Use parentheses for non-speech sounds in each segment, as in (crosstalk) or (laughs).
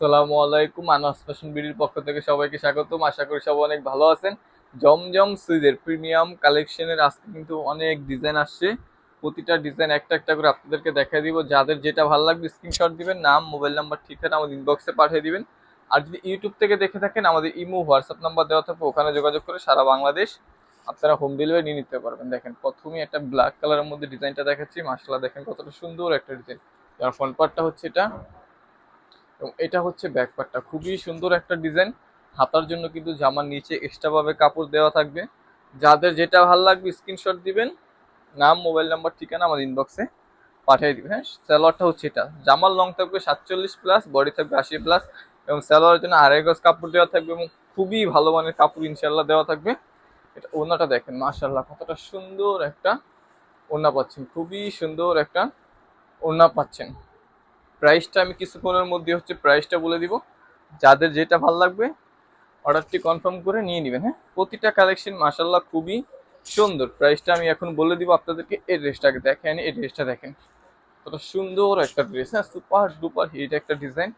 আসসালামু আলাইকুম, আনাস ফ্যাশন বিডির পক্ষ থেকে সবাইকে স্বাগতম। আশা করি সবাই অনেক ভালো আছেন। জমজম সুইজের প্রিমিয়াম কালেকশনের আজকে কিন্তু অনেক ডিজাইন আসছে। প্রতিটা ডিজাইন একটা একটা করে আপনাদেরকে দেখাই দিব। যাদের যেটা ভালো লাগবে স্ক্রিনশট দিবেন, নাম, মোবাইল নাম্বার, ঠিকানা আমাদের ইনবক্সে পাঠিয়ে দিবেন। আর যদি ইউটিউব থেকে দেখে থাকেন, আমাদের ইমো, হোয়াটসঅ্যাপ নাম্বার দেওয়া থাকবে, ওখানে যোগাযোগ করে সারা বাংলাদেশ আপনারা হোম ডেলিভারি নিয়ে নিতে পারবেন। দেখেন, প্রথমেই একটা ব্ল্যাক কালারের মধ্যে ডিজাইনটা দেখাচ্ছি। মার্শাল্লাহ দেখেন কতটা সুন্দর একটা ডিজাইন যার ফ্রন্ট পার্টটা হচ্ছে এটা। এবং এটা হচ্ছে ব্যাকপার্টটা খুবই সুন্দর একটা ডিজাইন। হাতার জন্য কিন্তু জামার নিচে এক্সট্রাভাবে কাপড় দেওয়া থাকবে। যাদের যেটা ভালো লাগবে স্ক্রিনশট দিবেন। নাম, মোবাইল নাম্বার, ঠিকানা আমাদের ইনবক্সে পাঠিয়ে দিবেন। হ্যাঁ স্যালোয়ারটা হচ্ছে এটা। জামার লং থাকবে সাতচল্লিশ প্লাস বডি থাকবে আশি প্লাস এবং স্যালোয়ারের জন্য আড়াই গজ কাপড় দেওয়া থাকবে এবং খুবই ভালো মানের কাপড় ইনশাল্লাহ দেওয়া থাকবে। এটা ওনাটা দেখেন মাশাল্লাহ কতটা সুন্দর একটা ওনা পাচ্ছেন। খুবই সুন্দর একটা ওনা পাচ্ছেন। প্রাইসটা আমি কিছুক্ষণের মধ্যে হচ্ছে প্রাইসটা বলে দিব। যাদের যেটা ভালো লাগবে অর্ডারটি কনফার্ম করে নিয়ে নেবেন হ্যাঁ? প্রতিটা কালেকশন মাসাল্লাহ খুবই সুন্দর। প্রাইসটা আমি এখন বলে দিব আপনাদেরকে, এই ড্রেসটাকে দেখেন, এই ড্রেসটা দেখেন। কত সুন্দর একটা ড্রেস হ্যাঁ? সুপার ডুপার হিট একটা ডিজাইন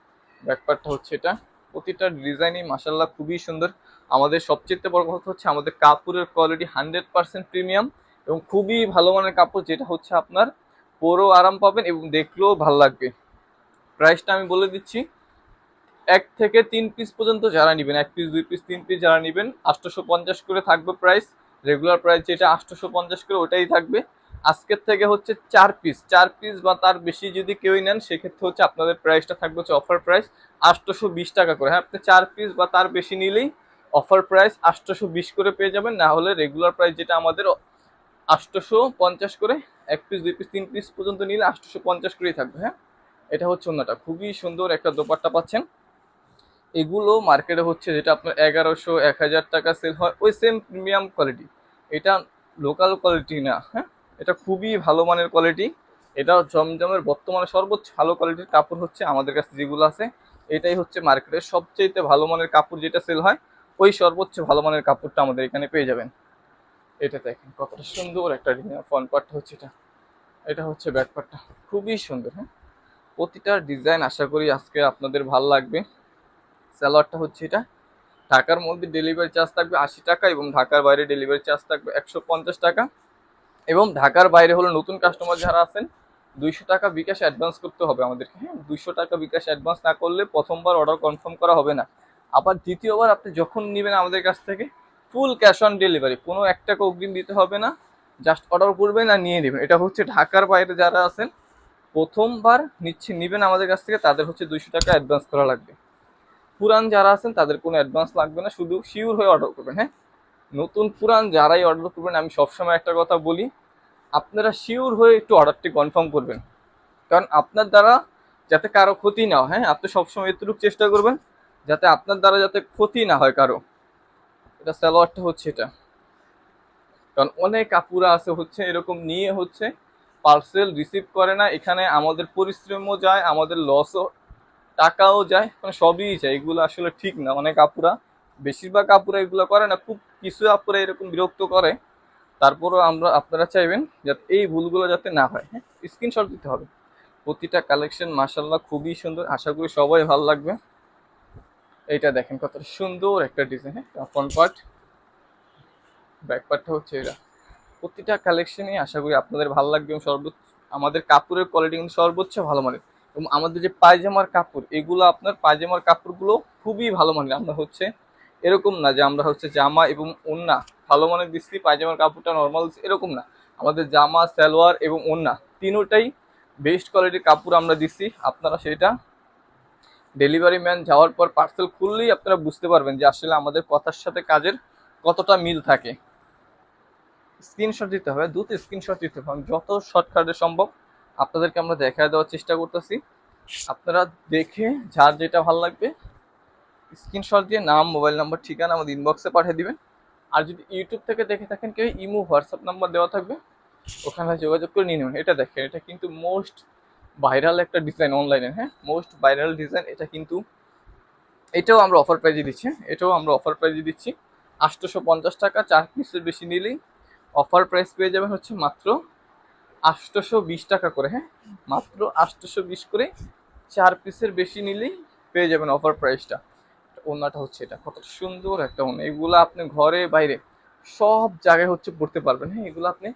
ব্যাকপারটা হচ্ছে এটা। প্রতিটা ডিজাইনই মাসাল্লাহ খুবই সুন্দর। আমাদের সবচেয়ে বড় কথা হচ্ছে আমাদের কাপড়ের কোয়ালিটি হান্ড্রেড পার্সেন্ট প্রিমিয়াম এবং খুবই ভালো মানের কাপড়, যেটা হচ্ছে আপনার পরও আরাম পাবেন এবং দেখলেও ভালো লাগবে। প্রাইসটা আমি বলে দিচ্ছি, এক থেকে তিন পিস পর্যন্ত যারা নেবেন, এক পিস দুই পিস তিন পিস যারা নেবেন আটশোশো পঞ্চাশ করে থাকবে প্রাইস রেগুলার প্রাইস যেটা আটশোশো পঞ্চাশ করে ওটাই থাকবে। আজকের থেকে হচ্ছে চার পিস চার পিস বা তার বেশি যদি কেউই নেন, সেক্ষেত্রে হচ্ছে আপনাদের প্রাইসটা থাকবে হচ্ছে অফার প্রাইস আটশোশো বিশ টাকা করে। হ্যাঁ আপনি চার পিস বা তার বেশি নিলেই অফার প্রাইস আটশোশো বিশ করে পেয়ে যাবেন, না হলে রেগুলার প্রাইস যেটা আমাদের আটশোশো পঞ্চাশ করে, এক পিস দুই পিস তিন পিস পর্যন্ত নিলে আটশোশো পঞ্চাশ করেই থাকবে হ্যাঁ। এটা হচ্ছে অন্যটা খুবই সুন্দর একটা দোপাট্টা পাচ্ছেন। এগুলো মার্কেটে হচ্ছে যেটা আপনার এগারোশো, এক হাজার টাকা সেল হয়, ওই সেম প্রিমিয়াম কোয়ালিটি এটা লোকাল কোয়ালিটি না হ্যাঁ? এটা খুবই ভালো মানের কোয়ালিটি এটা জমজমের বর্তমানে সর্বোচ্চ ভালো কোয়ালিটির কাপড় হচ্ছে আমাদের কাছে যেগুলো আছে। এটাই হচ্ছে মার্কেটের সবচেয়ে ভালো মানের কাপড় যেটা সেল হয়, ওই সর্বোচ্চ ভালো মানের কাপড়টা আমাদের এখানে পেয়ে যাবেন। এটা দেখেন, কতটা সুন্দর একটা ফ্রন্ট পার্টটা হচ্ছে এটা। এটা হচ্ছে ব্যাক পার্টটা খুবই সুন্দর হ্যাঁ? প্রতিটা ডিজাইন আশা করি আজকে আপনাদের ভালো লাগবে। স্যালোয়ারটা হচ্ছে এটা। ঢাকার মধ্যে ডেলিভারি চার্জ থাকবে আশি টাকা এবং ঢাকার বাইরে ডেলিভারি চার্জ থাকবে একশো পঞ্চাশ টাকা। এবং ঢাকার বাইরে হলো নতুন কাস্টমার যারা আছেন, দুইশো টাকা বিকাশ অ্যাডভান্স করতে হবে আমাদেরকে। হ্যাঁ দুইশো টাকা বিকাশ অ্যাডভান্স না করলে প্রথমবার অর্ডার কনফার্ম করা হবে না। আবার দ্বিতীয়বার আপনি যখন নেবেন আমাদের কাছ থেকে ফুল ক্যাশ অন ডেলিভারি কোনো এক টাকা অগ্রিম দিতে হবে না। জাস্ট অর্ডার করবেন আর নিয়ে নেবেন। এটা হচ্ছে ঢাকার বাইরে যারা আছেন প্রথমবার নিচ্ছে, নেবেন আমাদের কাছ থেকে, তাদের হচ্ছে দুইশো টাকা অ্যাডভান্স করা লাগবে। পুরান যারা আছেন, তাদের কোনো অ্যাডভান্স লাগবে না, শুধু শিওর হয়ে অর্ডার করবেন হ্যাঁ? নতুন পুরান যারাই অর্ডার করবেন, আমি সবসময় একটা কথা বলি, আপনারা শিওর হয়ে একটু অর্ডারটি কনফার্ম করবেন। কারণ আপনার দ্বারা যাতে কারও ক্ষতি না হয় হ্যাঁ? আপনি সবসময় এতটুকু চেষ্টা করবেন, যাতে আপনার দ্বারা যাতে ক্ষতি না হয় কারও। এটা স্যালোয়ারটা হচ্ছে এটা। কারণ অনেক কাপুরা আছে হচ্ছে, এরকম নিয়ে হচ্ছে পার্সেল রিসিভ করে না, এখানে আমাদের পরিশ্রমও যায়, আমাদের লসও টাকাও যায় মানে সবই যায়, এগুলো আসলে ঠিক না। অনেক আপুরা, বেশিরভাগ আপুরা এগুলো করে না, খুব কিছু আপুরা এরকম বিরক্ত করে। তারপরও আমরা, আপনারা চাইবেন যাতে এই ভুলগুলো যাতে না হয়। হ্যাঁ স্ক্রিনশট দিতে হবে। প্রতিটা কালেকশন মাসাল্লাহ খুবই সুন্দর, আশা করি সবাই ভালো লাগবে। এইটা দেখেন কতটা সুন্দর একটা ডিজাইন হ্যাঁ ফ্রন্ট পার্ট ব্যাক পার্টটা হচ্ছে এটা প্রতিটা কালেকশনই আশা করি আপনাদের ভালো লাগবে এবং সর্বোচ্চ, আমাদের কাপড়ের কোয়ালিটি কিন্তু সর্বোচ্চ ভালো মানের। এবং আমাদের যে পায়জামার কাপড়, এগুলো আপনার পায়জামার কাপড়গুলো খুবই ভালো মানের। আমরা হচ্ছে এরকম না যে আমরা হচ্ছে জামা এবং ওন্না, ভালো মানের দিচ্ছি, পায়জামার কাপড়টা নর্মাল এরকম না। আমাদের জামা, সালোয়ার এবং ওন্না, তিনোটাই বেস্ট কোয়ালিটির কাপড় আমরা দিচ্ছি। আপনারা সেটা ডেলিভারি ম্যান যাওয়ার পর পার্সেল খুললেই আপনারা বুঝতে পারবেন যে আসলে আমাদের কথার সাথে কাজের কতটা মিল থাকে। স্ক্রিনশট দিতে হবে, দ্রুত স্ক্রিনশট দিতে হবে। আমি যত শর্টকাটে সম্ভব আপনাদেরকে আমরা দেখায় দেওয়ার চেষ্টা করতেছি। আপনারা দেখে, যার যেটা ভালো লাগবে স্ক্রিনশট দিয়ে নাম মোবাইল নাম্বার ঠিকানা আমাদের ইনবক্সে পাঠিয়ে দিবেন। আর যদি ইউটিউব থেকে দেখে থাকেন, কেউ ইমো হোয়াটসঅ্যাপ নাম্বার দেওয়া থাকবে, ওখানে যোগাযোগ করে নিয়ে নেবেন। এটা দেখেন, এটা কিন্তু মোস্ট ভাইরাল একটা ডিজাইন অনলাইনে হ্যাঁ? মোস্ট ভাইরাল ডিজাইন এটা কিন্তু এটাও আমরা অফার প্রাইজে দিচ্ছি এটাও আমরা অফার প্রাইজে দিচ্ছি। আটশোশো পঞ্চাশ টাকা, চার পিসের বেশি নিলেই অফার প্রাইস পেয়ে যাবেন হচ্ছে মাত্র আটশোশো বিশ টাকা করে হ্যাঁ? মাত্র আটশোশো বিশ করে চার পিসের বেশি নিলেই পেয়ে যাবেন অফার প্রাইসটা। ওনাটা হচ্ছে এটা, কত সুন্দর একটা ওনা। এগুলো আপনি ঘরে, বাইরে সব জায়গায় হচ্ছে পড়তে পারবেন হ্যাঁ? এগুলো আপনি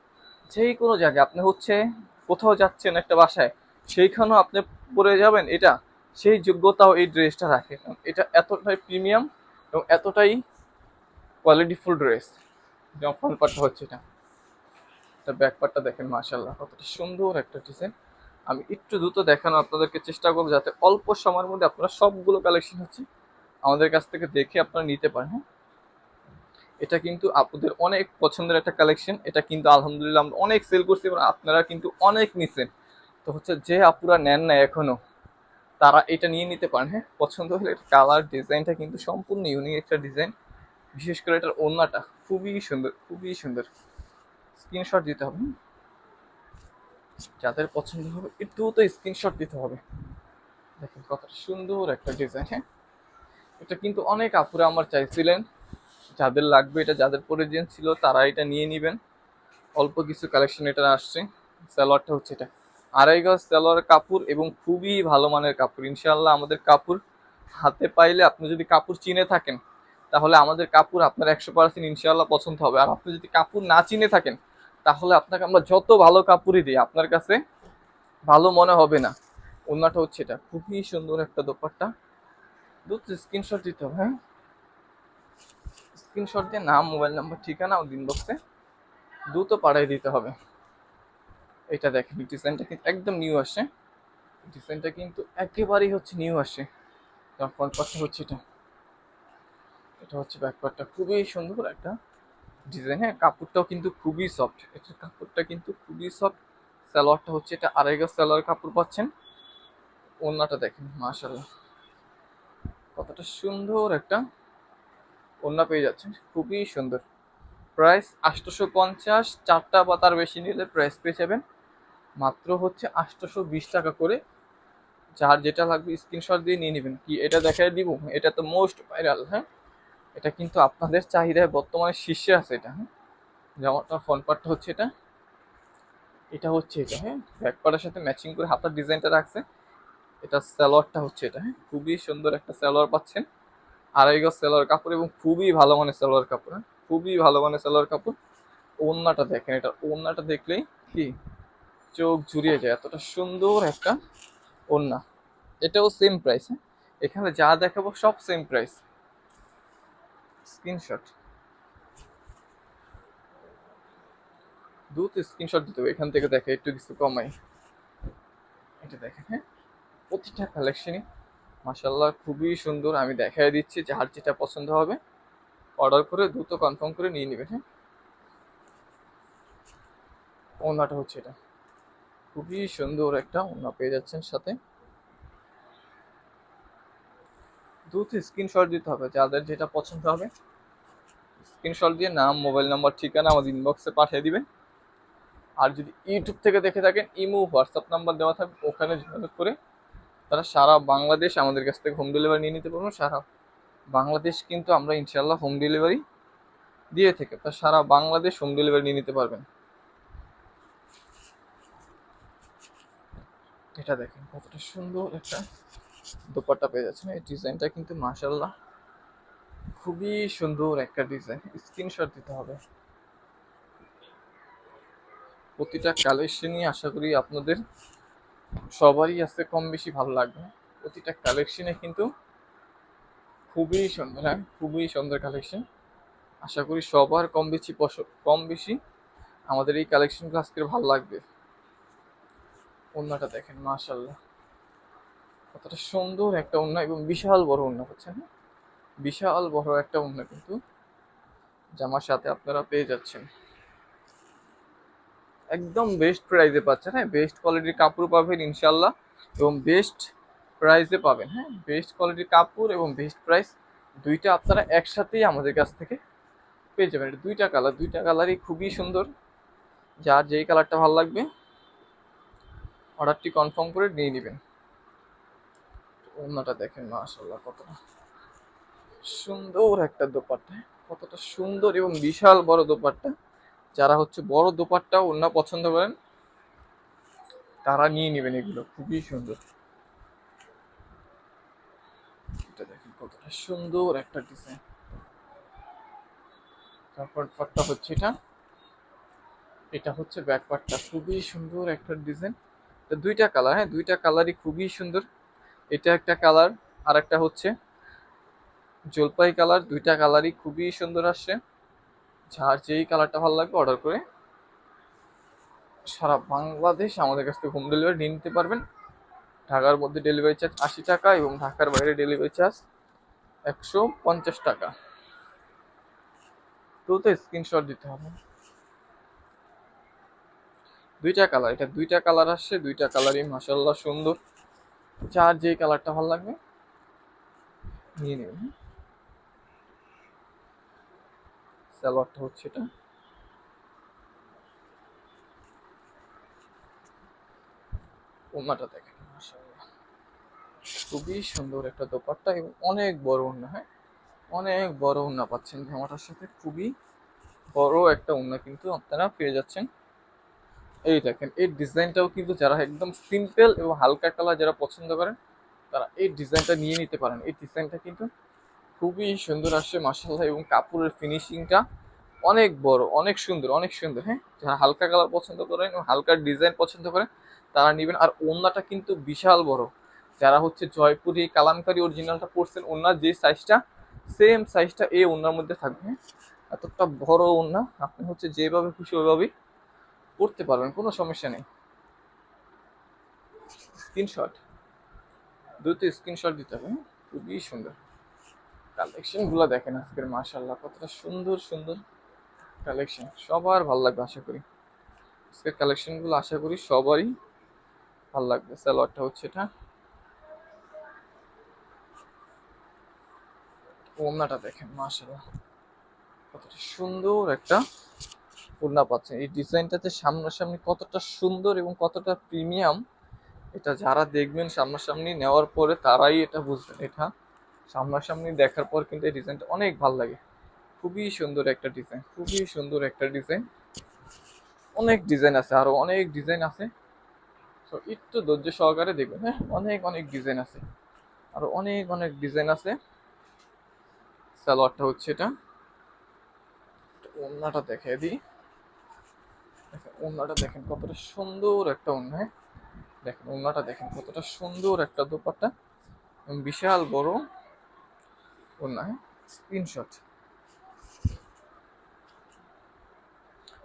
যে কোনো জায়গায়, আপনি হচ্ছে কোথাও যাচ্ছেন একটা বাসায়, সেইখানেও আপনি পরে যাবেন, এটা সেই যোগ্যতাও এই ড্রেসটা রাখে। এটা এতটাই প্রিমিয়াম এবং এতটাই কোয়ালিটিফুল ড্রেস যেমন ফ্রন্ট পার্টটা হচ্ছে এটা। এটা ব্যাক পার্টটা দেখেন মাশাল্লাহ কতটা সুন্দর একটা ডিজাইন আমি একটু দ্রুত দেখানো আপনাদেরকে চেষ্টা করব, যাতে অল্প সময়ের মধ্যে আপনারা সবগুলো কালেকশন হচ্ছে আমাদের কাছ থেকে দেখে আপনারা নিতে পারেন হ্যাঁ? এটা কিন্তু আপনাদের অনেক পছন্দের একটা কালেকশন এটা কিন্তু আলহামদুলিল্লাহ আমরা অনেক সেল করছি এবং আপনারা কিন্তু অনেক নিছেন। তো হচ্ছে যে আপুরা নেন না এখনও, তারা এটা নিয়ে নিতে পারেন হ্যাঁ? পছন্দ হলে কালার ডিজাইনটা কিন্তু সম্পূর্ণ ইউনিক একটা ডিজাইন বিশেষ করে এটার ওড়নাটা খুবই সুন্দর খুবই সুন্দর। স্ক্রিনশট দিতে হবে যাদের পছন্দ হবে একটু তো স্ক্রিনশট দিতে হবে। দেখেন কতটা সুন্দর একটা ডিজাইন হ্যাঁ? এটা কিন্তু অনেক আপুরা আমার চাইছিলেন। যাদের লাগবে, এটা যাদের প্রয়োজন ছিল, তারা এটা নিয়ে নেবেন। অল্প কিছু কালেকশন এটা আসছে। সালোয়ারটা হচ্ছে এটা। আড়াই গজ সালোয়ার কাপড় এবং খুবই ভালো মানের কাপড়। ইনশাল্লাহ আমাদের কাপড় হাতে পাইলে আপনি যদি কাপড় চিনে থাকেন তাহলে আমাদের কাপড় আপনার একশো পার্সেন্ট ইনশাল্লাহ পছন্দ হবে। আর আপনি যদি কাপড় না চিনে থাকেন, তাহলে আপনাকে আমরা যত ভালো কাপড়ই দিই, আপনার কাছে ভালো মনে হবে না। অন্যটা হচ্ছে এটা। খুবই সুন্দর একটা দোপাট্টা। দুটো স্ক্রিনশট দিতে হবে হ্যাঁ? স্ক্রিনশট দিয়ে নাম, মোবাইল নাম্বার, ঠিকানা ও দিন বক্সে দ্রুত পাঠিয়ে দিতে হবে। এটা দেখেন, ডিজাইনটা কিন্তু একদম নিউ আসে। ডিজাইনটা কিন্তু একেবারেই হচ্ছে নিউ আসে। পার্টটা হচ্ছে এটা। এটা হচ্ছে ব্যাক পার্টটা খুবই সুন্দর একটা ডিজাইন হ্যাঁ কাপড়টাও কিন্তু খুবই সফট এটার কাপড়টা কিন্তু খুবই সফট সালোয়ারটা হচ্ছে এটা আড়াই গজ সালোয়ার কাপড় পাচ্ছেন। ওড়নাটা দেখেন মাশাল্লাহ কতটা সুন্দর একটা ওড়না পেয়ে যাচ্ছেন। খুবই সুন্দর। প্রাইস আটশোশো পঞ্চাশ। চারটা বা তার বেশি নিলে প্রাইস পেয়ে যাবেন। মাত্র হচ্ছে আটশোশো বিশ টাকা করে। যার যেটা লাগবে স্ক্রিনশট দিয়ে নিয়ে নেবেন। কি এটা দেখাই দিব? এটা তো মোস্ট ভাইরাল হ্যাঁ? এটা কিন্তু আপনাদের চাহিদায় বর্তমানে শীর্ষে আছে এটা হ্যাঁ? যেমন জামাটা ফ্রন্ট পার্টটা হচ্ছে এটা। এটা হচ্ছে এটা হ্যাঁ? ব্যাক পার্টের সাথে ম্যাচিং করে হাতার ডিজাইনটা রাখছে। এটা সালোয়ারটা হচ্ছে এটা হ্যাঁ? খুবই সুন্দর একটা সালোয়ার পাচ্ছেন। আড়াই গজ সালোয়ার কাপড় এবং খুবই ভালো মানের সালোয়ার কাপড় হ্যাঁ? খুবই ভালো মানের সালোয়ার কাপড়। ওড়নাটা দেখেন এটা ওড়নাটা দেখলেই কি? চোখ জুড়িয়ে যায়, এতটা সুন্দর একটা ওড়না। এটাও সেম প্রাইস হ্যাঁ? এখানে যা দেখাবো সব সেম প্রাইস স্ক্রিনশট। দুটো স্ক্রিনশট দিতে হবে, এখান থেকে দেখে, একটু কিছু কমাই। এটা দেখেন হ্যাঁ? প্রতিটা কালেকশনই মাসাল্লাহ খুবই সুন্দর। আমি দেখাই দিচ্ছি যার যেটা পছন্দ হবে অর্ডার করে দ্রুত কনফার্ম করে নিয়ে নেবেন হ্যাঁ? ওনাটা হচ্ছে এটা। খুবই সুন্দর একটা ওনা পেয়ে যাচ্ছেন সাথে। দ্রুত স্ক্রিনশট দিতে হবে, যাদের যেটা পছন্দ হবে। স্ক্রিনশট দিয়ে নাম মোবাইল নাম্বার ঠিকানা আমাদের ইনবক্সে পাঠিয়ে দিবেন। আর যদি ইউটিউব থেকে দেখে থাকেন, ইমো হোয়াটসঅ্যাপ নাম্বার দেওয়া থাকবে, ওখানে যোগাযোগ করে তারা সারা বাংলাদেশ আমাদের কাছ থেকে হোম ডেলিভারি নিয়ে নিতে পারব সারা বাংলাদেশ কিন্তু আমরা ইনশাল্লাহ হোম ডেলিভারি দিয়ে থেকে, তা সারা বাংলাদেশ হোম ডেলিভারি নিয়ে নিতে পারবেন। এটা দেখেন, কতটা সুন্দর একটা দোপাট্টা পেয়ে যাচ্ছেন। এই ডিজাইনটা কিন্তু মাশাল্লাহ খুবই সুন্দর একটা ডিজাইন। স্ক্রিনশট দিতে হবে। প্রতিটা কালেকশনই আশা করি আপনাদের সবারই আছে কম বেশি ভালো লাগবে। প্রতিটা কালেকশনে কিন্তু খুবই সুন্দর হ্যাঁ খুবই সুন্দর কালেকশন। আশা করি সবার কম বেশি কম বেশি আমাদের এই কালেকশনগুলো আজকে ভালো লাগবে। অন্যটা দেখেন মাশাল্লাহ কতটা সুন্দর একটা ওন্না এবং বিশাল বড় ওন্না হচ্ছে না বিশাল বড় একটা ওন্না কিন্তু জামার সাথে আপনারা পেয়ে যাচ্ছেন। একদম বেস্ট প্রাইসে পাচ্ছেন হ্যাঁ? বেস্ট কোয়ালিটির কাপড় পাবেন ইনশাল্লাহ এবং বেস্ট প্রাইসে পাবেন হ্যাঁ? বেস্ট কোয়ালিটির কাপড় এবং বেস্ট প্রাইস দুইটা আপনারা একসাথেই আমাদের কাছ থেকে পেয়ে যাবেন। এটা দুইটা কালার দুইটা কালারই খুবই সুন্দর। যার যেই কালারটা ভালো লাগবে অর্ডারটি কনফার্ম করে নিয়ে নেবেন। অন্যটা দেখেন মাশাল্লাহ কতটা সুন্দর একটা দোপাট্টা, কতটা সুন্দর এবং বিশাল বড় দোপাট্টা। যারা হচ্ছে বড় দোপাট্টা অন্য পছন্দ করেন, তারা নিয়ে নেবেন এগুলো, খুবই সুন্দর। দেখেন, কতটা সুন্দর একটা ডিজাইন। তারপর পাটটা হচ্ছে এটা। এটা হচ্ছে ব্যাক পার্টটা খুবই সুন্দর একটা ডিজাইন। দুইটা কালার হ্যাঁ দুইটা কালারই খুবই সুন্দর। এটা একটা কালার আর একটা হচ্ছে জলপাই কালার, দুইটা কালারই খুবই সুন্দর আসছে। যার যেই কালারটা ভালো লাগবে অর্ডার করে সারা বাংলাদেশ আমাদের কাছ থেকে হোম ডেলিভারি নিতে পারবেন। ঢাকার মধ্যে ডেলিভারি চার্জ আশি টাকা এবং ঢাকার বাইরে ডেলিভারি চার্জ একশো পঞ্চাশ টাকা। তো তো স্ক্রিনশট দিতে হবে। দুইটা কালার, এটা দুইটা কালার আসছে, দুইটা কালারই মাসাল্লাহ সুন্দর। যার যে কালারটা ভালো লাগবে, নিয়ে নেবেন। সালোয়ারটা হচ্ছে এটা। ওনাটা দেখেন খুবই সুন্দর একটা দোপাট্টা এবং অনেক বড় ওন্না হ্যাঁ? অনেক বড় ওন্না পাচ্ছেন জামাটার সাথে। খুবই বড় একটা ওন্না কিন্তু আপনারা পেয়ে যাচ্ছেন। এই দেখেন, এই ডিজাইনটাও কিন্তু যারা একদম সিম্পল এবং হালকা কালার যারা পছন্দ করেন, তারা এই ডিজাইনটা নিয়ে নিতে পারেন। এই ডিজাইনটা কিন্তু খুবই সুন্দর আসছে মাসাল্লাহ এবং কাপড়ের ফিনিশিংটা অনেক বড়, অনেক সুন্দর অনেক সুন্দর হ্যাঁ? যারা হালকা কালার পছন্দ করেন এবং হালকা ডিজাইন পছন্দ করেন, তারা নেবেন। আর ওন্নাটা কিন্তু বিশাল বড়। যারা হচ্ছে জয়পুরি কালামকারি অরিজিনালটা পড়ছেন ওনার যে সাইজটা সেম সাইজটা এই ওনার মধ্যে থাকবে হ্যাঁ? এতটা বড় ওন্না, আপনি হচ্ছে যেভাবে খুশি ওইভাবেই পড়তে পারবেন, কোনো সমস্যা নেই। স্ক্রিনশট দুটো স্ক্রিনশট দিতে হবে হ্যাঁ? খুবই সুন্দর। কালেকশনগুলো দেখেন আজকের মাশাল্লাহ কতটা সুন্দর সুন্দর কালেকশন সবার ভালো লাগবে, আশা করি। আজকের কালেকশনগুলো আশা করি সবারই ভালো লাগবে। স্যালোয়ারটা হচ্ছে এটা। ওমনাটা দেখেন মাশাল্লাহ কতটা সুন্দর একটা ওড়না পাচ্ছেন। এই ডিজাইনটাতে সামনাসামনি কতটা সুন্দর এবং কতটা প্রিমিয়াম, এটা যারা দেখবেন সামনাসামনি নেওয়ার পরে তারাই এটা বুঝবেন। এটা সামনাসামনি দেখার পর কিন্তু এই ডিজাইনটা অনেক ভালো লাগে। খুবই সুন্দর একটা ডিজাইন, খুবই সুন্দর একটা ডিজাইন। অনেক ডিজাইন আছে আরও অনেক ডিজাইন আছে। তো একটু ধৈর্য সহকারে দেখবেন হ্যাঁ অনেক অনেক ডিজাইন আছে। আরও অনেক অনেক ডিজাইন আছে। সালোয়ারটা হচ্ছে এটা। ওড়নাটা দেখে দিই। ওড়নাটা দেখেন কতটা সুন্দর একটা হ্যাঁ? দেখেন ওড়নাটা দেখেন কতটা সুন্দর একটা দোপাট্টা বিশাল বড় হ্যাঁ স্ক্রিনশট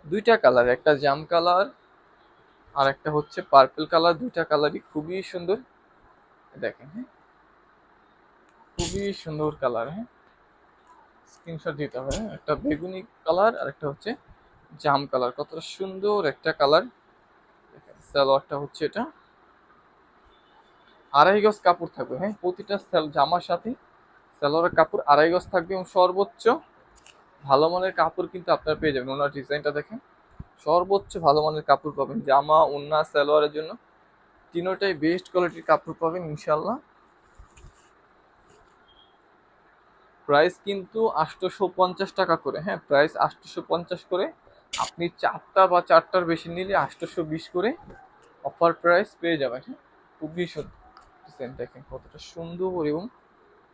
দুইটা কালার একটা জাম কালার আর একটা হচ্ছে পার্পল কালার দুইটা কালারই খুবই সুন্দর। দেখেন হ্যাঁ? খুবই সুন্দর কালার হ্যাঁ? স্ক্রিনশট দিতে হবে হ্যাঁ? একটা বেগুনি কালার আর একটা হচ্ছে জাম কালার কতটা সুন্দর একটা কালার। সালোয়ারটা হচ্ছে এটা। আড়াই গজ কাপড় থাকবে হ্যাঁ প্রতিটা জামার সাথে সালোয়ারের কাপড় আড়াই গজ থাকবে এবং সর্বোচ্চ ভালো মানের কাপড় কিন্তু আপনারা পেয়ে যাবেন। ওনার ডিজাইনটা দেখেন, সর্বোচ্চ ভালো মানের কাপড় পাবেন। জামা ওন্না সালোয়ারের জন্য তিনোটাই বেস্ট কোয়ালিটির কাপড় পাবেন ইনশাল্লাহ প্রাইস কিন্তু আটশোশো পঞ্চাশ টাকা করে হ্যাঁ প্রাইস আটশোশো পঞ্চাশ করে। আপনি চারটা বা চারটার বেশি নিলে আটশোশো বিশ করে অফার প্রাইস পেয়ে যাবেন হ্যাঁ? খুবই ডিজাইন দেখেন কতটা সুন্দর এবং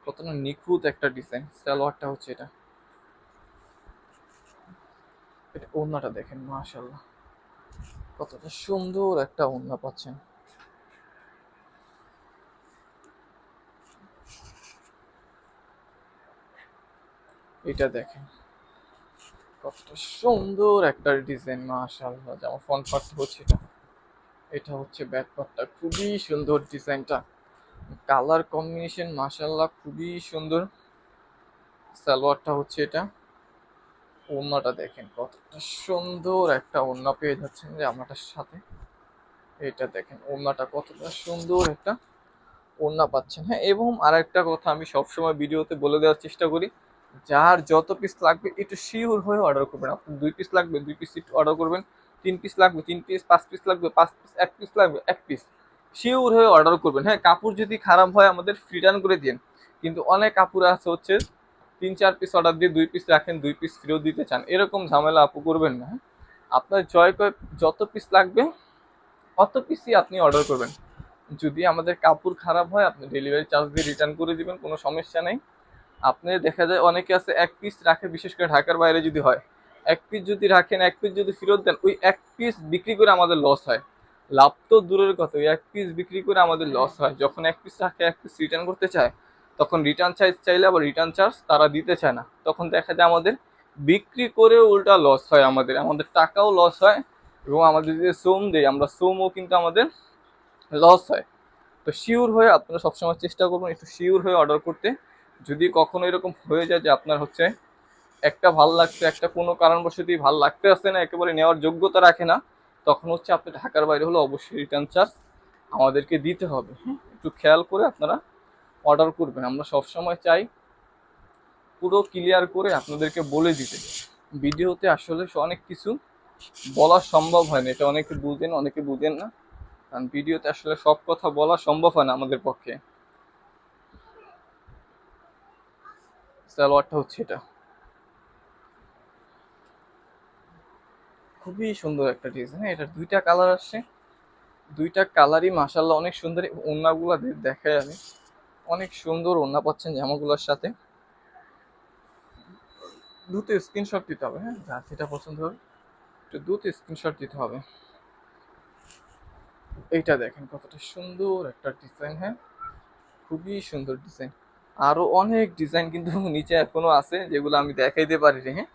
কতটা নিখুঁত একটা ডিজাইন সালোয়ারটা হচ্ছে এটা। এটা ওড়নাটা দেখেন মাশাল্লাহ কতটা সুন্দর একটা ওড়না পাচ্ছেন। এটা দেখেন। কতটা সুন্দর একটা ডিজাইন মাশাআল্লাহ, যেমন ফ্রন্ট পার্ট হচ্ছে এটা। এটা হচ্ছে ব্যাক পার্টটা খুবই সুন্দর ডিজাইনটা কালার কম্বিনেশন মাশাআল্লাহ, খুবই সুন্দর। সালোয়ারটা হচ্ছে এটা। ওড়নাটা দেখেন, কতটা সুন্দর একটা ওড়না পেয়ে যাচ্ছেন যে আমাটার সাথে। এটা দেখেন, ওড়নাটা কতটা সুন্দর একটা ওড়না পাচ্ছেন। হ্যাঁ এবং আর একটা কথা আমি সবসময় ভিডিওতে বলে দেওয়ার চেষ্টা করি যার যত পিস লাগবে, একটু শিওর হয়ে অর্ডার করবেন। আপনি দুই পিস লাগবে, দুই পিস একটু অর্ডার করবেন। তিন পিস লাগবে, তিন পিস পাঁচ পিস লাগবে, পাঁচ পিস এক পিস লাগবে, এক পিস শিওর হয়ে অর্ডার করবেন। হ্যাঁ কাপড় যদি খারাপ হয়, আমাদের রিটার্ন করে দিন কিন্তু অনেক কাপড় আছে হচ্ছে, তিন, চার পিস অর্ডার দিয়ে দুই পিস রাখেন, দুই পিস ফেরত দিতে চান। এরকম ঝামেলা আপু করবেন না? আপনার জয় কয় যত পিস লাগবে, অত পিসই আপনি অর্ডার করবেন। যদি আমাদের কাপড় খারাপ হয়, আপনি ডেলিভারি চার্জ দিয়ে রিটার্ন করে দিবেন, কোনো সমস্যা নেই। আপনি দেখা যায় অনেকে আছে এক পিস রাখে বিশেষ করে ঢাকার বাইরে যদি হয়। এক পিস যদি রাখেন এক পিস যদি ফেরত দেন ওই এক পিস বিক্রি করে আমাদের লস হয়। লাভ তো দূরের কথা ওই এক পিস বিক্রি করে আমাদের লস হয়। যখন এক পিস রাখে এক পিস রিটার্ন করতে চায় তখন রিটার্ন চার্জ চাইলে আবার রিটার্ন চার্জ তারা দিতে চায় না। তখন দেখা যায় আমাদের বিক্রি করে উল্টা লস হয় আমাদের। আমাদের টাকাও লস হয় এবং আমাদের যে শ্রম দেয় আমরা শ্রমও কিন্তু আমাদের লস হয়। তো শিওর হয়ে আপনারা সবসময় চেষ্টা করবেন একটু শিওর হয়ে অর্ডার করতে। যদি কখনো এরকম হয়ে যায় যে আপনার হচ্ছে একটা ভালো লাগছে একটা কোনো কারণবশতই ভালো লাগতে আসছে না একেবারে নেওয়ার যোগ্যতা রাখে না তখন হচ্ছে আপনি ঢাকার বাইরে হলে অবশ্যই রিটার্ন চার্জ আমাদেরকে দিতে হবে। হ্যাঁ একটু খেয়াল করে আপনারা অর্ডার করবেন। আমরা সবসময় চাই পুরো ক্লিয়ার করে আপনাদেরকে বলে দিতে। ভিডিওতে আসলে অনেক কিছু বলা সম্ভব হয় না। এটা অনেকে বুঝেন অনেকে বুঝেন না। কারণ ভিডিওতে আসলে সব কথা বলা সম্ভব হয় না আমাদের পক্ষে। সালোয়ারটা হচ্ছে এটা। খুবই সুন্দর একটা ডিজাইন হ্যাঁ এটার দুইটা কালার আসছে। দুইটা কালারই মাসাল্লাহ অনেক সুন্দর ওড়নাগুলো দেখাই আমি। অনেক সুন্দর ওড়না পাচ্ছেন জামাগুলোর সাথে। দ্রুত স্ক্রিনশট দিতে হবে হ্যাঁ যার যেটা পছন্দ হবে। একটু দ্রুত স্ক্রিনশট দিতে হবে। এইটা দেখেন কতটা সুন্দর একটা ডিজাইন হ্যাঁ খুবই সুন্দর ডিজাইন আরও অনেক ডিজাইন কিন্তু (laughs) নিচে এখনও আছে, যেগুলো আমি দেখাইতে পারি হ্যাঁ?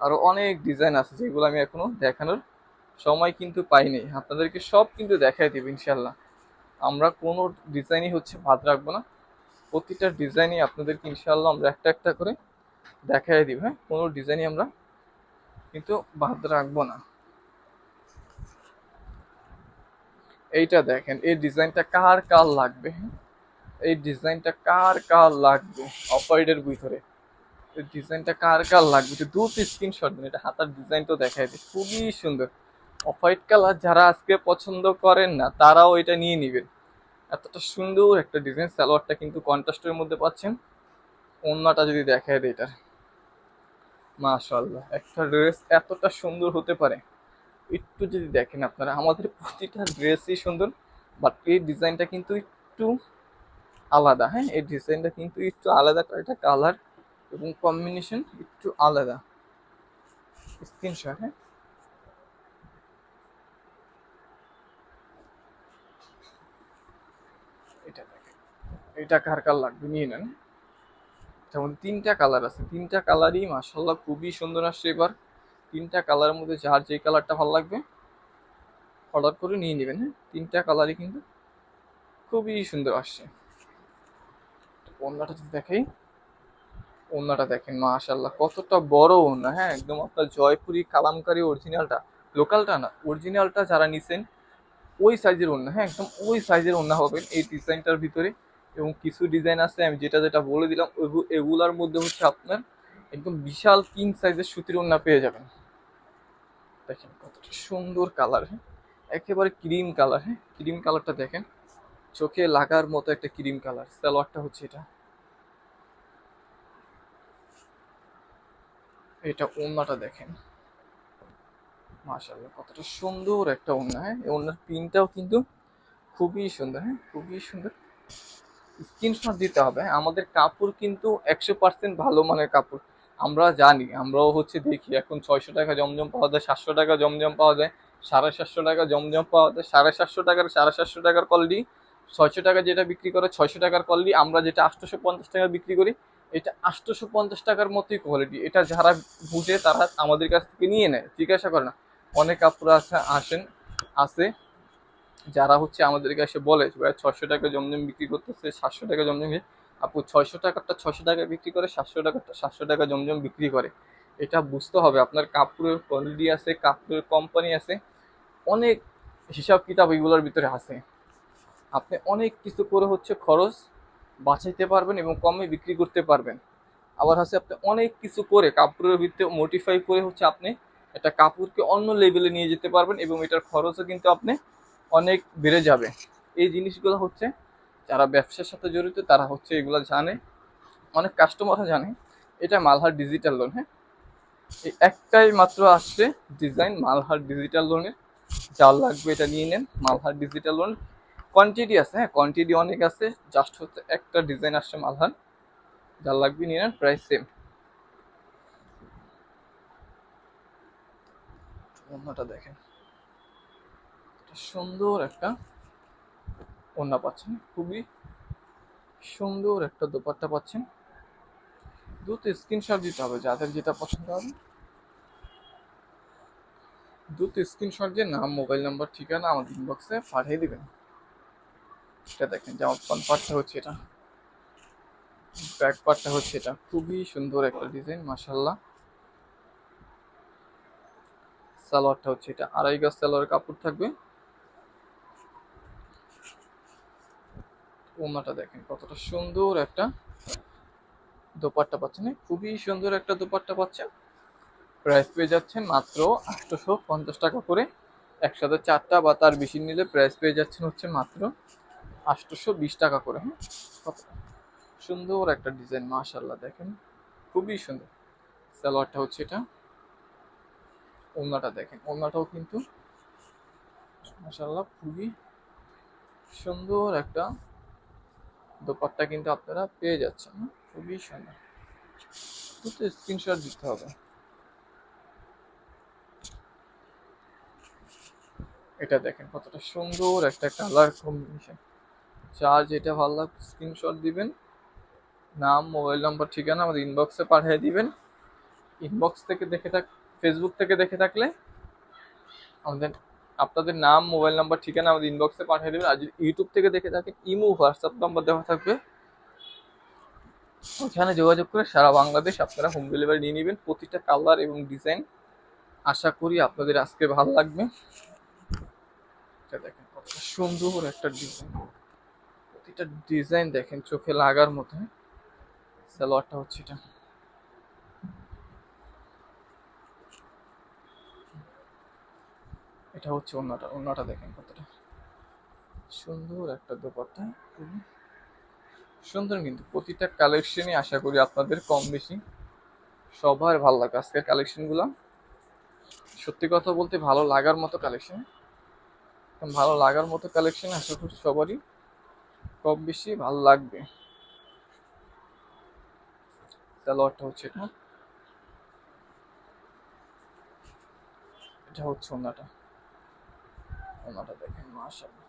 আরও অনেক ডিজাইন আছে যেগুলো আমি এখনও দেখানোর সময় কিন্তু পাইনি। আপনাদেরকে সব কিন্তু দেখাই দিব ইনশাল্লাহ আমরা কোনো ডিজাইনই হচ্ছে বাদ রাখব না। প্রতিটা ডিজাইনই আপনাদেরকে ইনশাল্লাহ আমরা একটা একটা করে দেখাই দিব হ্যাঁ? কোনো ডিজাইনই আমরা কিন্তু বাদ রাখব না। এইটা দেখেন, এই ডিজাইনটা কার কার লাগবে হ্যাঁ? এই ডিজাইনটা কার কার লাগবে? অপারেটের ভিতরে। এই ডিজাইনটা কার কার লাগবে? একটু দু স্ক্রিনশট দিন, এটা হাতার ডিজাইন তো দেখাই দিই। খুবই সুন্দর। অফ হোয়াইট কালার যারা আজকে পছন্দ করেন না, তারাও এটা নিয়ে নেবেন। এতটা সুন্দর একটা ডিজাইন সালোয়ারটা কিন্তু কন্ট্রাস্টের মধ্যে পাচ্ছেন। অন্যটা যদি দেখায় দেয় এটার। মাশাল্লাহ একটা ড্রেস এতটা সুন্দর হতে পারে। একটু যদি দেখেন আপনারা, আমাদের প্রতিটা ড্রেসই সুন্দর বাট এই ডিজাইনটা কিন্তু একটু আলাদা হ্যাঁ? এই ডিজাইনটা কিন্তু একটু আলাদা একটা কালার এবং কম্বিনেশন একটু আলাদা। স্ক্রিনশট হ্যাঁ? এটা এটা কার কার লাগবে নিয়ে নেন। যেমন তিনটা কালার আছে, তিনটা কালারই মাসাল্লাহ খুবই সুন্দর আসছে এবার। তিনটা কালারের মধ্যে যার যে কালারটা ভালো লাগবে অর্ডার করে নিয়ে নেবেন হ্যাঁ? তিনটা কালারই কিন্তু খুবই সুন্দর আসছে। ওড়নাটা যদি দেখাই। ওড়নাটা দেখেন মাশাল্লাহ কতটা বড় ওড়না হ্যাঁ একদম আপনার জয়পুরি কালামকারি অরিজিনালটা লোকালটা না অরিজিনালটা যারা নিছেন, ওই সাইজের ওড়না হ্যাঁ একদম ওই সাইজের ওড়না হবে এই ডিজাইনটার ভিতরে। এবং কিছু ডিজাইন আছে, আমি যেটা যেটা বলে দিলাম এগুলার মধ্যে হচ্ছে আপনার একদম বিশাল কিং সাইজের সুতির ওড়না পেয়ে যাবেন। দেখেন কতটা সুন্দর কালার হ্যাঁ একেবারে ক্রিম কালার হ্যাঁ ক্রিম কালারটা দেখেন। চোখে লাগার মতো একটা ক্রিম কালার, সালোয়ারটা হচ্ছে এটা। এটা ওড়নাটা দেখেন। মাশাল্লাহ কতটা সুন্দর একটা ওড়না হ্যাঁ? এই ওড়নার প্রিন্টটাও কিন্তু খুবই সুন্দর হ্যাঁ? খুবই সুন্দর। স্ক্রিনশট দিতে হবে হ্যাঁ? আমাদের কাপড় কিন্তু একশো পার্সেন্ট ভালো মানের কাপড়। আমরা জানি, আমরাও হচ্ছে দেখি, এখন ছয়শো টাকা জমজম পাওয়া যায়, সাতশো টাকা জমজম পাওয়া যায়, সাড়ে সাতশো টাকা জমজম পাওয়া যায়, সাড়ে সাতশো টাকার, সাড়ে সাতশো টাকার কলডি ছয়শো টাকা যেটা বিক্রি করে, ছয়শো টাকার কোয়ালিটি আমরা যেটা আটশোশো পঞ্চাশ টাকা বিক্রি করি, এটা আটশোশো পঞ্চাশ টাকার মতোই কোয়ালিটি এটা যারা বুঝে, তারা আমাদের কাছ থেকে নিয়ে নেয় জিজ্ঞাসা করে না? অনেক কাপড় আছে, আসেন, আসে, যারা হচ্ছে আমাদেরকে এসে বলে ভাই ছশো টাকা জমজম বিক্রি করতেছে, সাতশো টাকা জমজম আপু, ছয়শো টাকারটা ছশো টাকা বিক্রি করে, সাতশো টাকারটা সাতশো টাকা জমজম বিক্রি করে। এটা বুঝতে হবে, আপনার কাপড়ের কোয়ালিটি আছে, কাপড়ের কোম্পানি আছে, অনেক হিসাব কিতাব এগুলোর ভিতরে আছে। আপনি অনেক কিছু করে হচ্ছে খরচ বাঁচাইতে পারবেন এবং কমে বিক্রি করতে পারবেন। আবার হচ্ছে আপনি অনেক কিছু করে কাপড়ের ভিতরে মোটিফাই করে হচ্ছে আপনি একটা কাপড়কে অন্য লেভেলে নিয়ে যেতে পারবেন এবং এটার খরচও কিন্তু আপনি অনেক বেড়ে যাবে। এই জিনিসগুলো হচ্ছে যারা ব্যবসার সাথে জড়িত তারা হচ্ছে এগুলো জানে, অনেক কাস্টমাররা জানে। এটা মালহার ডিজিটাল লোন হ্যাঁ? এই একটাই মাত্র আসছে ডিজাইন মালহার ডিজিটাল লোনের যার লাগবে এটা নিয়ে নেন, মালহার ডিজিটাল লোন কোয়ান্টিটি আছে হ্যাঁ কোয়ান্টিটি অনেক আছে জাস্ট হচ্ছে একটা ডিজাইন আসছে মালহান, যার লাগবে নিয়ে নেন প্রাইস সেম অন্যটা দেখেন। সুন্দর একটা ওন্না পাচ্ছেন, খুবই সুন্দর একটা দোপাট্টা পাচ্ছেন। দ্রুত স্ক্রিনশট দিতে হবে, যাদের যেটা পছন্দ হবে। দ্রুত স্ক্রিনশট দিয়ে নাম মোবাইল নাম্বার ঠিকানা আমাদের ইনবক্সে পাঠিয়ে দিবেন। এটা দেখেন জামা ফ্রন্ট পার্টটা হচ্ছে এটা। ব্যাক পার্টটা হচ্ছে এটা। খুবই সুন্দর একটা ডিজাইন মাশাল্লাহ সালোয়ারটা হচ্ছে এটা। আড়াই গজ সালোয়ার কাপড় থাকবে। ওনাটা দেখেন, কতটা সুন্দর একটা দোপাট্টা পাচ্ছেন। খুবই সুন্দর একটা দোপাট্টা পাচ্ছেন। প্রাইস পেয়ে যাচ্ছেন মাত্র পঞ্চাশ টাকা করে। একসাথে চারটা বা তার বেশি নিলে প্রাইস পেয়ে যাচ্ছেন হচ্ছে মাত্র আটশোশো বিশ টাকা করে হ্যাঁ? সুন্দর একটা ডিজাইন মাশাল্লাহ দেখেন। খুবই সুন্দর। সালোয়ারটা হচ্ছে এটা। ওনাটা দেখেন। ওনাটাও কিন্তু মাশাল্লাহ খুবই সুন্দর একটা দোপাট্টা কিন্তু আপনারা পেয়ে যাচ্ছেন হ্যাঁ? খুবই সুন্দর। তো স্ক্রিনশট দিতে হবে। এটা দেখেন কতটা সুন্দর একটা কালার কম্বিনেশন যার যেটা ভালো লাগবে স্ক্রিনশট দিবেন। নাম মোবাইল নাম্বার ঠিকানা আমাদের ইনবক্সে পাঠিয়ে দিবেন। ইনবক্স থেকে দেখে থাক ফেসবুক থেকে দেখে থাকলে আমাদের, আপনাদের নাম মোবাইল নাম্বার ঠিকানা আমাদের ইনবক্সে পাঠিয়ে দেবেন। আর যদি ইউটিউব থেকে দেখে থাকেন, ইমো হোয়াটসঅ্যাপ নাম্বার দেওয়া থাকবে। ওখানে যোগাযোগ করে সারা বাংলাদেশ আপনারা হোম ডেলিভারি নিয়ে নেবেন। প্রতিটা কালার এবং ডিজাইন আশা করি আপনাদের আজকে ভালো লাগবে। দেখেন সুন্দর একটা ডিজাইন প্রতিটা ডিজাইন দেখেন, চোখে লাগার মতো সালোয়ারটা হচ্ছে এটা। এটা হচ্ছে অন্যটা অন্যটা দেখেন কতটা। সুন্দর একটা দোপাট্টা সুন্দর কিন্তু, প্রতিটা কালেকশনই আশা করি আপনাদের কম বেশি সবার ভালো লাগে আজকের কালেকশনগুলো সত্যি কথা বলতে ভালো লাগার মতো কালেকশন ভালো লাগার মতো কালেকশন আশা করি সবারই। কম বেশি ভালো লাগবে। সালোয়ারটা হচ্ছে এটা। এটা হচ্ছে ওনাটা। ওনাটা দেখেন, মাশাআল্লাহ।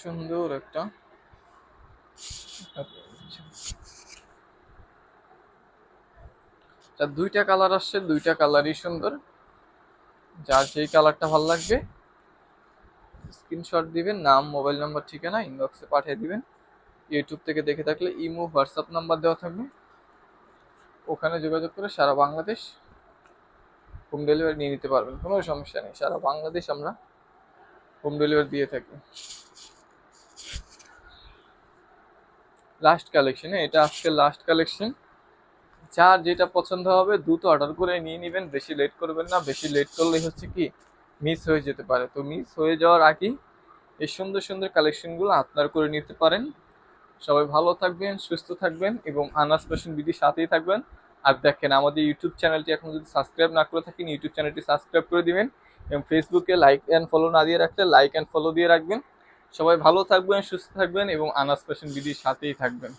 সুন্দর একটা দুইটা কালার আসছে, দুইটা কালারই সুন্দর। যার যেই কালারটা ভালো লাগবে স্ক্রিনশট দিবেন, নাম মোবাইল নাম্বার ঠিকানা ইনবক্সে পাঠিয়ে দিবেন। ইউটিউব থেকে দেখে থাকলে ইমো হোয়াটসঅ্যাপ নাম্বার দেওয়া থাকবে। ওখানে যোগাযোগ করে সারা বাংলাদেশ হোম ডেলিভারি নিয়ে নিতে পারবেন। কোনো সমস্যা নেই, সারা বাংলাদেশ আমরা হোম ডেলিভারি দিয়ে থাকি। লাস্ট কালেকশনে এটা আজকে লাস্ট কালেকশন যার যেটা পছন্দ হবে, দ্রুত অর্ডার করে নিয়ে নেবেন। বেশি লেট করবেন না। বেশি লেট করলে হচ্ছে কি মিস হয়ে যেতে পারে। তো মিস হয়ে যাওয়ার আগেই এই সুন্দর সুন্দর কালেকশনগুলো আপনার করে নিতে পারেন। সবাই ভালো থাকবেন, সুস্থ থাকবেন এবং আনাস ফ্যাশন বিডির সাথেই থাকবেন। আর দেখেন, আমাদের ইউটিউব চ্যানেলটি এখন যদি সাবস্ক্রাইব না করে থাকেন ইউটিউব চ্যানেলটি সাবস্ক্রাইব করে দিবেন এবং ফেসবুকে লাইক অ্যান্ড ফলো না দিয়ে রাখলে লাইক অ্যান্ড ফলো দিয়ে রাখবেন। সবাই ভালো থাকবেন, সুস্থ থাকবেন এবং আনাস ফ্যাশন বিডির সাথেই থাকবেন।